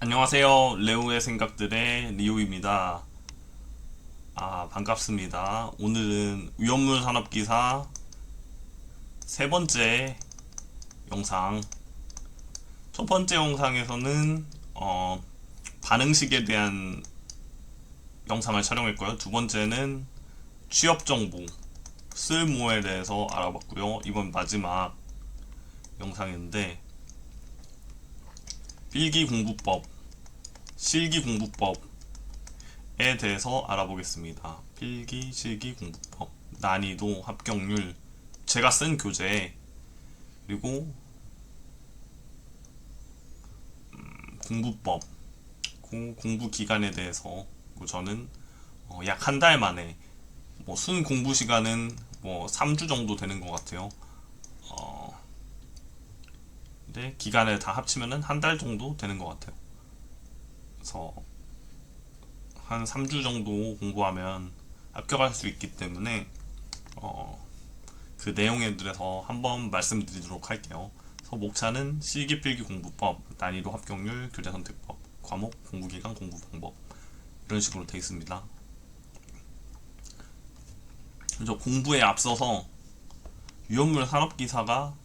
안녕하세요. 레오의 생각들의 리오입니다. 아, 반갑습니다. 오늘은 위험물 산업기사 세 번째 영상. 첫 번째 영상에서는, 어, 반응식에 대한 영상을 촬영했고요. 두 번째는 취업 정보, 쓸모에 대해서 알아봤고요. 이번 마지막 영상인데, 필기 공부법, 실기 공부법에 대해서 알아보겠습니다. 필기, 실기 공부법, 난이도, 합격률, 제가 쓴 교재, 그리고 음, 공부법, 고- 공부 기간에 대해서 그리고 저는 약한 달 만에 뭐 순 공부 시간은 뭐 3주 정도 되는 것 같아요. 어, 근데 기간을 다 합치면은 한 달 정도 되는 것 같아요. 그래서 한 3주 정도 공부하면 합격할 수 있기 때문에 어, 그 내용에 대해서 한번 말씀드리도록 할게요. 그래서 목차는 실기필기 공부법, 난이도 합격률, 교재 선택법, 과목, 공부기간, 공부 방법 이런 식으로 되어 있습니다. 그래서 공부에 앞서서 위험물 산업기사가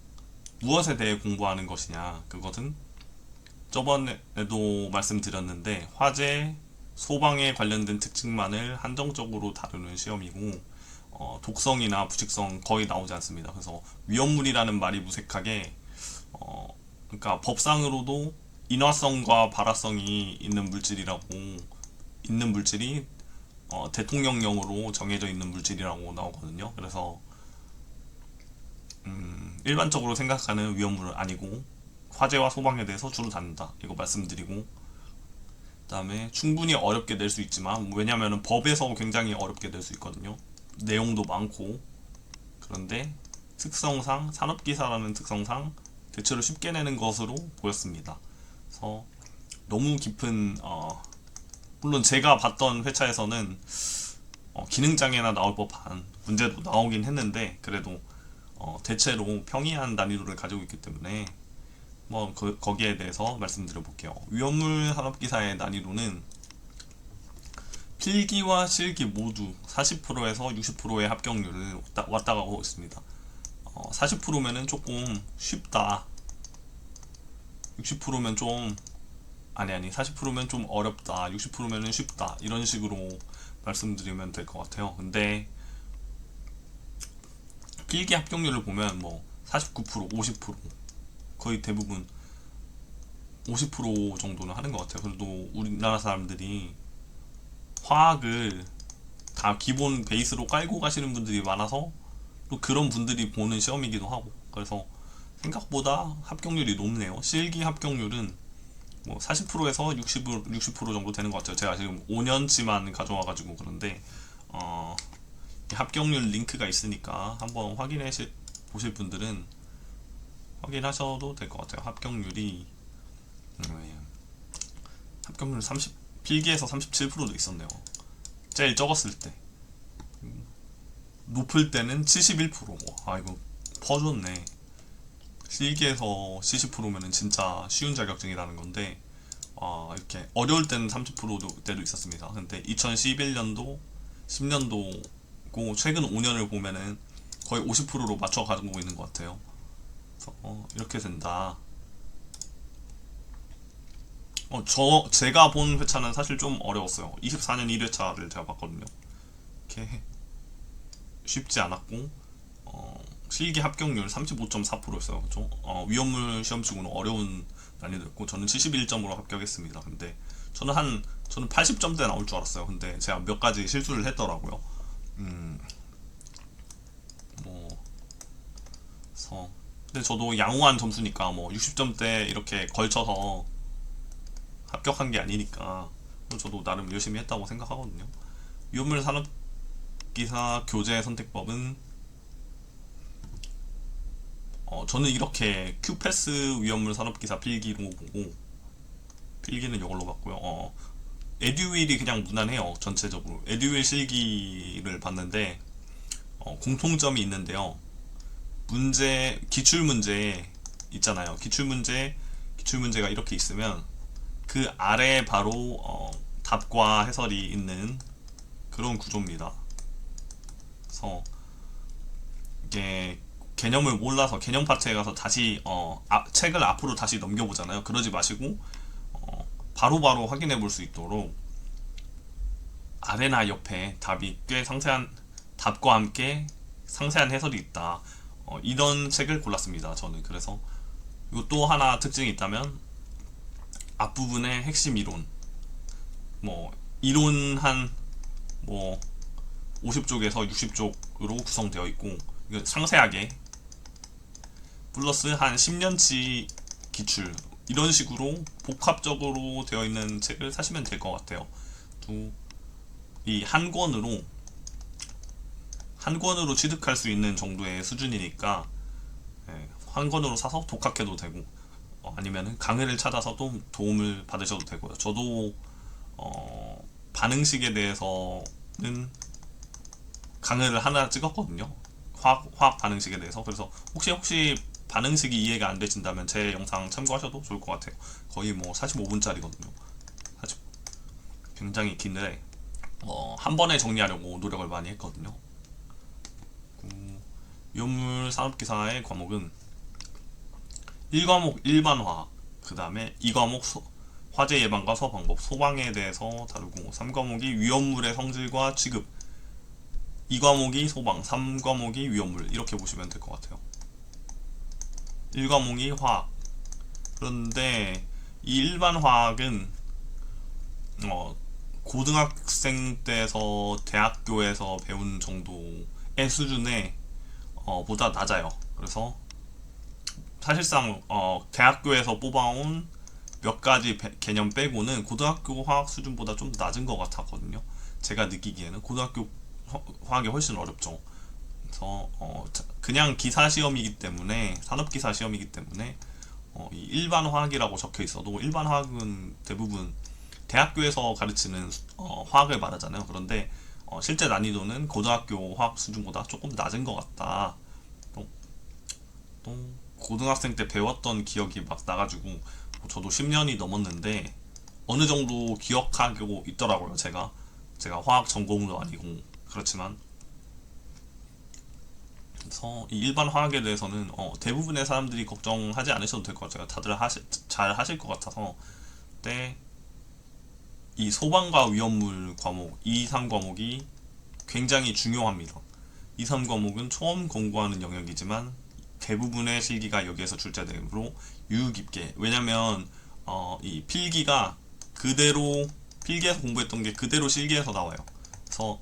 무엇에 대해 공부하는 것이냐 그것은 저번에도 말씀드렸는데 화재 소방에 관련된 특징만을 한정적으로 다루는 시험이고 어, 독성이나 부식성 거의 나오지 않습니다. 그래서 위험물이라는 말이 무색하게 어, 그러니까 법상으로도 인화성과 발화성이 있는 물질이라고 있는 물질이 어, 대통령령으로 정해져 있는 물질이라고 나오거든요. 그래서 음, 일반적으로 생각하는 위험물은 아니고 화재와 소방에 대해서 주로 다룬다. 이거 말씀드리고 그다음에 충분히 어렵게 낼 수 있지만 왜냐하면 법에서 굉장히 어렵게 낼 수 있거든요. 내용도 많고 그런데 특성상 산업기사라는 특성상 대체로 쉽게 내는 것으로 보였습니다. 그래서 너무 깊은 어, 물론 제가 봤던 회차에서는 어, 기능장애나 나올 법한 문제도 나오긴 했는데 그래도 어, 대체로 평이한 난이도를 가지고 있기 때문에 뭐 그, 거기에 대해서 말씀드려 볼게요. 위험물 산업기사의 난이도는 필기와 실기 모두 40%에서 60%의 합격률을 왔다, 왔다 가고 있습니다. 어, 40%면은 조금 쉽다. 60%면 좀 아니 아니 40%면 좀 어렵다. 60%면은 쉽다. 이런 식으로 말씀드리면 될 것 같아요. 근데 필기 합격률을 보면 뭐 49%, 50% 거의 대부분 50% 정도는 하는 것 같아요. 그래도 우리나라 사람들이 화학을 다 기본 베이스로 깔고 가시는 분들이 많아서 또 그런 분들이 보는 시험이기도 하고 그래서 생각보다 합격률이 높네요. 실기 합격률은 뭐 40%에서 60, 60% 정도 되는 것 같아요. 제가 지금 5년치만 가져와가지고 그런데 어, 이 합격률 링크가 있으니까 한번 확인해 시- 보실 분들은 확인하셔도 될 것 같아요. 합격률이 음, 합격률 30 필기에서 37%도 있었네요. 제일 적었을 때 음, 높을 때는 71%. 아 이거 퍼줬네. 실기에서 70%면은 진짜 쉬운 자격증이라는 건데 아 이렇게 어려울 때는 30%도 때도 있었습니다. 근데 2011년도 10년도 고 최근 5년을 보면은 거의 50%로 맞춰 가지고 있는 것 같아요. 그래서 어, 이렇게 된다. 어, 저 제가 본 회차는 사실 좀 어려웠어요. 24년 1회차를 제가 봤거든요. 이렇게 쉽지 않았고 어, 실기 합격률 35.4%였어요. 그죠? 어, 위험물 시험 치고는 어려운 난이도였고 저는 71점으로 합격했습니다. 근데 저는 한 저는 80점대 나올 줄 알았어요. 근데 제가 몇 가지 실수를 했더라고요. 음, 뭐, 그래서 근데 저도 양호한 점수니까 뭐 60점대 이렇게 걸쳐서 합격한 게 아니니까 저도 나름 열심히 했다고 생각하거든요. 위험물 산업기사 교재 선택법은 어, 저는 이렇게 큐패스 위험물 산업기사 필기로 보고 필기는 이걸로 봤고요. 어, 에듀윌이 그냥 무난해요. 전체적으로 에듀윌 실기를 봤는데 어, 공통점이 있는데요. 문제 기출 문제 있잖아요. 기출 문제 기출 문제가 이렇게 있으면 그 아래에 바로 어, 답과 해설이 있는 그런 구조입니다. 그래서 이게 개념을 몰라서 개념 파트에 가서 다시 어, 아, 책을 앞으로 다시 넘겨보잖아요. 그러지 마시고 어, 바로바로 확인해 볼 수 있도록 아래나 옆에 답이 꽤 상세한 답과 함께 상세한 해설이 있다. 어, 이런 책을 골랐습니다. 저는 그래서 그리고 또 하나 특징이 있다면 앞부분의 핵심 이론 뭐 이론 한 뭐 50쪽에서 60쪽으로 구성되어 있고 상세하게 플러스 한 10년치 기출 이런 식으로 복합적으로 되어 있는 책을 사시면 될 것 같아요. 또 이 한 권으로 한 권으로 취득할 수 있는 정도의 수준이니까 예, 한 권으로 사서 독학해도 되고 어, 아니면 강의를 찾아서 또 도움을 받으셔도 되고요. 저도 어, 반응식에 대해서는 강의를 하나 찍었거든요. 화학, 화학 반응식에 대해서. 그래서 혹시 혹시 반응식이 이해가 안 되신다면 제 영상 참고하셔도 좋을 것 같아요. 거의 뭐 45분짜리거든요. 사실 굉장히 긴데 어, 한 번에 정리하려고 노력을 많이 했거든요. 음, 위험물 산업기사의 과목은 1과목 일반화학, 그 다음에 2과목 소- 화재 예방과 소 방법, 소방에 대해서 다루고 3과목이 위험물의 성질과 취급, 2과목이 소방, 3과목이 위험물 이렇게 보시면 될 것 같아요. 1과목이 화학. 그런데 이 일반 화학은 어, 고등학생 때에서 대학교에서 배운 정도의 수준에 어, 보다 낮아요. 그래서 사실상 어, 대학교에서 뽑아온 몇 가지 배- 개념 빼고는 고등학교 화학 수준보다 좀 낮은 것 같았거든요. 제가 느끼기에는 고등학교 화- 화학이 훨씬 어렵죠. 그래서 어, 자- 그냥 기사 시험이기 때문에 산업 기사 시험이기 때문에 어, 이 일반 화학이라고 적혀 있어도 일반 화학은 대부분 대학교에서 가르치는 어, 화학을 말하잖아요. 그런데 어, 실제 난이도는 고등학교 화학 수준보다 조금 낮은 것 같다. 또, 또 고등학생 때 배웠던 기억이 막 나가지고 뭐 저도 10년이 넘었는데 어느 정도 기억하고 있더라고요. 제가 제가 화학 전공도 아니고 그렇지만 그래서 이 일반 화학에 대해서는 어, 대부분의 사람들이 걱정하지 않으셔도 될 것 같아요. 다들 하시, 잘 하실 것 같아서 때 이 소방과 위험물 과목 2, 3 과목이 굉장히 중요합니다. 2, 3 과목은 처음 공부하는 영역이지만 대부분의 실기가 여기에서 출제되므로 유의 깊게 왜냐면 어, 이 필기가 그대로 필기에서 공부했던 게 그대로 실기에서 나와요. 그래서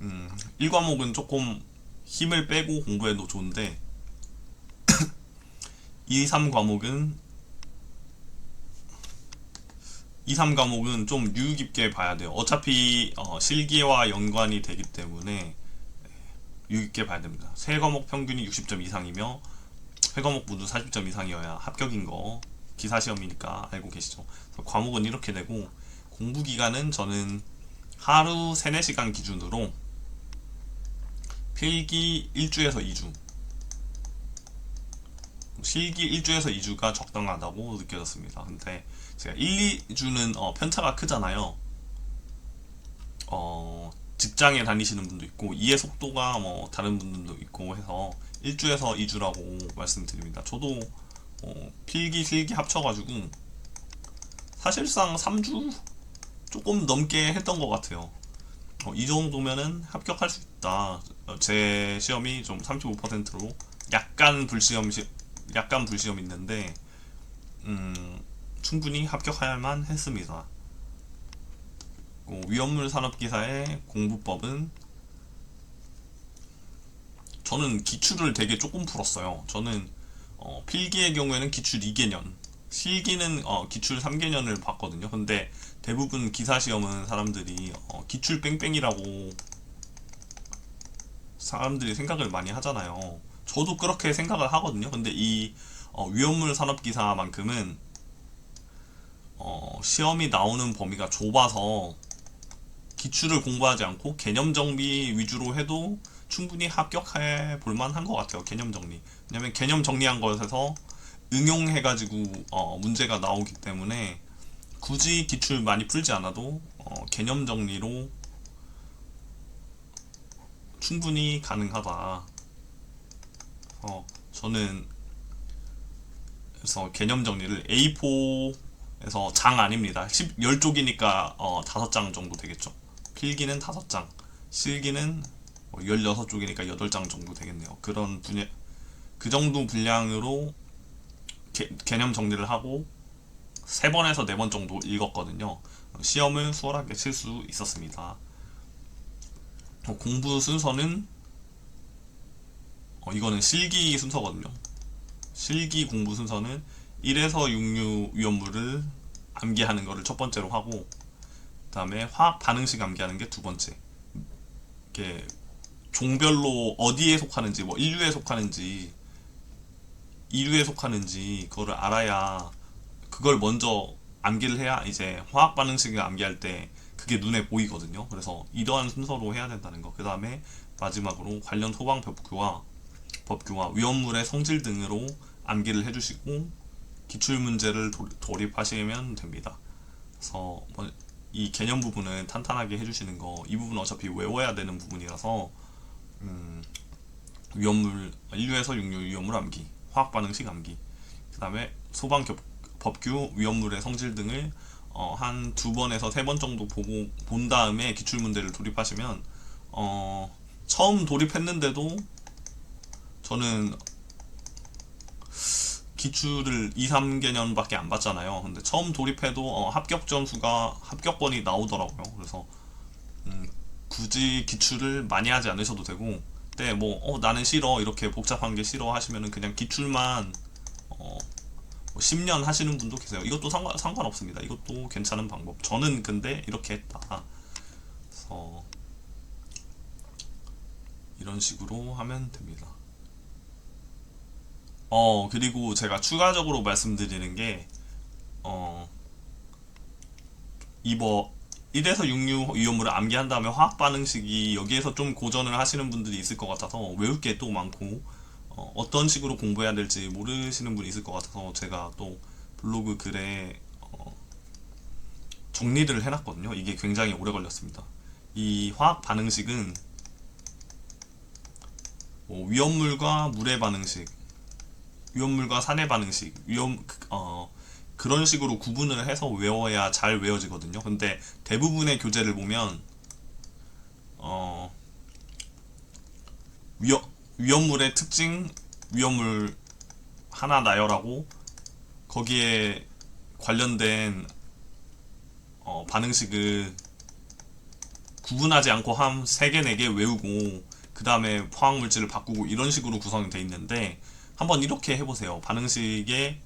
음, 1과목은 조금 힘을 빼고 공부해도 좋은데 2, 3 과목은 2, 3 과목은 좀 유의 깊게 봐야 돼요. 어차피 어, 실기와 연관이 되기 때문에 유의 깊게 봐야 됩니다. 세 과목 평균이 60점 이상이며 세 과목 모두 40점 이상이어야 합격인 거 기사 시험이니까 알고 계시죠. 과목은 이렇게 되고 공부 기간은 저는 하루 3, 4시간 기준으로 필기 1주에서 2주 실기 1주에서 2주가 적당하다고 느껴졌습니다. 근데 제가 1, 2주는 어, 편차가 크잖아요. 어, 직장에 다니시는 분도 있고 이해 속도가 뭐 다른 분들도 있고 해서 1주에서 2주라고 말씀드립니다. 저도 어, 필기 실기 합쳐가지고 사실상 3주 조금 넘게 했던 것 같아요. 어, 이 정도면은 합격할 수 있다. 어, 제 시험이 좀 35%로 약간 불시험 시, 약간 불시험 있는데 음, 충분히 합격할만 했습니다. 어, 위험물 산업기사의 공부법은 저는 기출을 되게 조금 풀었어요. 저는 어, 필기의 경우에는 기출 2개년, 실기는 어, 기출 3개년을 봤거든요. 근데 대부분 기사 시험은 사람들이 어, 기출 뺑뺑이라고 사람들이 생각을 많이 하잖아요. 저도 그렇게 생각을 하거든요. 근데 이 어, 위험물 산업기사만큼은 어, 시험이 나오는 범위가 좁아서 기출을 공부하지 않고 개념 정비 위주로 해도 충분히 합격해 볼 만한 것 같아요. 개념 정리. 왜냐면 개념 정리한 것에서 응용해가지고 어, 문제가 나오기 때문에 굳이 기출 많이 풀지 않아도 어, 개념 정리로 충분히 가능하다. 어, 저는 그래서 개념 정리를 A4에서 장 아닙니다. 10, 10쪽이니까 어, 5장 정도 되겠죠. 필기는 5장, 실기는 뭐 16쪽이니까 8장 정도 되겠네요. 그런 분야, 그 정도 분량으로 개, 개념 정리를 하고 3번에서 4번 정도 읽었거든요. 시험을 수월하게 칠 수 있었습니다. 어, 공부 순서는 어, 이거는 실기 순서거든요. 실기 공부 순서는 1에서 6류 위험물을 암기하는 거를 첫 번째로 하고 그다음에 화학 반응식 암기하는 게 두 번째. 이게 종별로 어디에 속하는지 뭐 인류에 속하는지 이류에 속하는지 그거를 알아야 그걸 먼저 암기를 해야 이제 화학 반응식을 암기할 때 그게 눈에 보이거든요. 그래서 이러한 순서로 해야 된다는 거. 그 다음에 마지막으로 관련 소방 법규와 법규와 위험물의 성질 등으로 암기를 해주시고 기출 문제를 도- 돌입하시면 됩니다. 그래서 뭐이 개념 부분은 탄탄하게 해주시는 거, 이 부분 은 어차피 외워야 되는 부분이라서 음, 위험물 인류에서 육류 위험물 암기, 화학 반응식 암기, 그 다음에 소방 겹- 법규, 위험물의 성질 등을 어, 한 두 번에서 세 번 정도 보고 본 다음에 기출 문제를 돌입하시면 어, 처음 돌입했는데도 저는 기출을 2, 3개년밖에 안 봤잖아요. 근데 처음 돌입해도 어, 합격 점수가 합격번이 나오더라고요. 그래서 음, 굳이 기출을 많이 하지 않으셔도 되고, 근데 뭐 어, 나는 싫어 이렇게 복잡한 게 싫어 하시면은 그냥 기출만 어, 뭐 10년 하시는 분도 계세요. 이것도 상관 상관없습니다. 이것도 괜찮은 방법. 저는 근데 이렇게 했다. 그래서 이런 식으로 하면 됩니다. 어, 그리고 제가 추가적으로 말씀드리는 게, 어, 이버 1에서 6류 위험물을 암기한 다음에 화학 반응식이 여기에서 좀 고전을 하시는 분들이 있을 것 같아서 외울 게 또 많고, 어, 떤 식으로 공부해야 될지 모르시는 분이 있을 것 같아서 제가 또 블로그 글에 어, 정리를 해놨거든요. 이게 굉장히 오래 걸렸습니다. 이 화학 반응식은 뭐 위험물과 물의 반응식, 위험물과 산의 반응식, 위험 어 그런 식으로 구분을 해서 외워야 잘 외워지거든요. 근데 대부분의 교재를 보면 어 위험 위험물의 특징, 위험물 하나 나열하고 거기에 관련된 어, 반응식을 구분하지 않고 한 3개, 4개 외우고 그 다음에 화학물질을 바꾸고 이런 식으로 구성이 돼 있는데 한번 이렇게 해보세요. 반응식의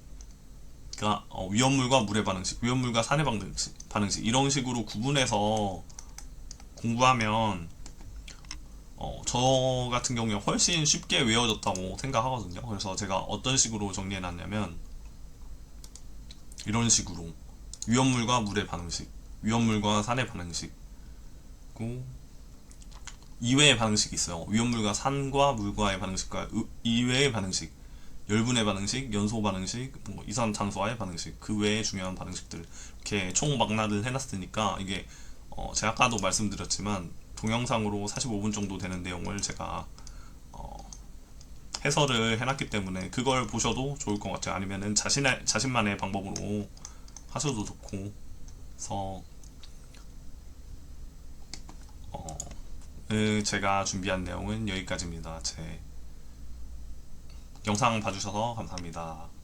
그러니까 어, 위험물과 물의 반응식, 위험물과 산의 반응식, 반응식 이런 식으로 구분해서 공부하면 어, 저 같은 경우에 훨씬 쉽게 외워졌다고 생각하거든요. 그래서 제가 어떤 식으로 정리해놨냐면 이런 식으로 위험물과 물의 반응식, 위험물과 산의 반응식, 고 이외의 반응식이 있어요. 위험물과 산과 물과의 반응식과 의- 이외의 반응식, 열분의 반응식, 연소 반응식, 뭐 이산탄소와의 반응식, 그 외에 중요한 반응식들 이렇게 총 망라를 해놨으니까 이게 어, 제가 아까도 말씀드렸지만 동영상으로 45분 정도 되는 내용을 제가 어, 해설을 해놨기 때문에 그걸 보셔도 좋을 것 같아요. 아니면은 자신의 자신만의 방법으로 하셔도 좋고, 그래서 어, 그 제가 준비한 내용은 여기까지입니다. 제 영상 봐주셔서 감사합니다.